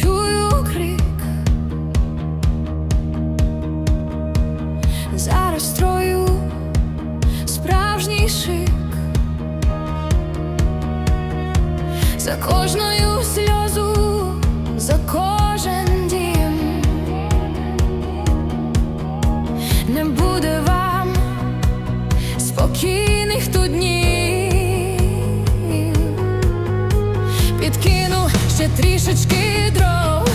чую крик, зараз строю справжній шик, за кожною сльозу, за кожен дім. Не буде вам спокійних тут днів. ще трішечки дров,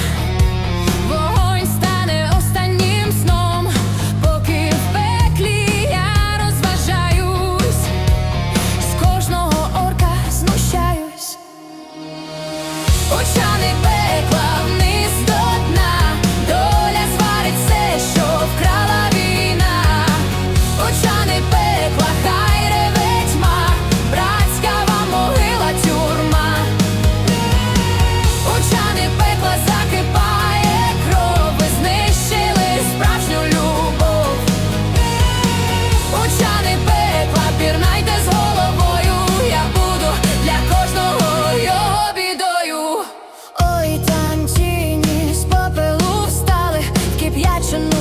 вогонь стане останнім сном, поки в пеклі я розважаюсь, з кожного орка знущаюсь.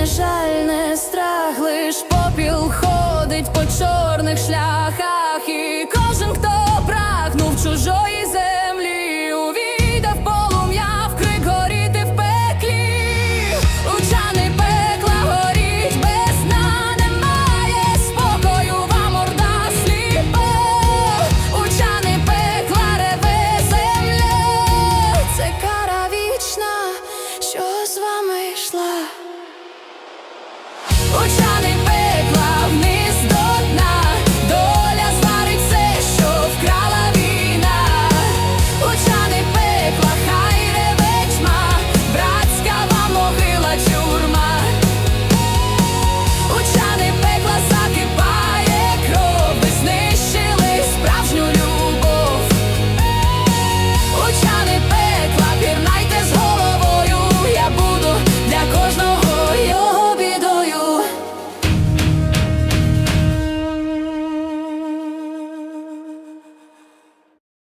не жаль, не страх, лиш попіл ходить по чорних шляхах, і кожен, хто прагнув чужої землі, увійде в полум'я в крик горіти в пеклі, учани пекла горіть, без сна немає спокою, вам орда сліпе, учани пекла реве земля, це кара вічна, що з вами йшла.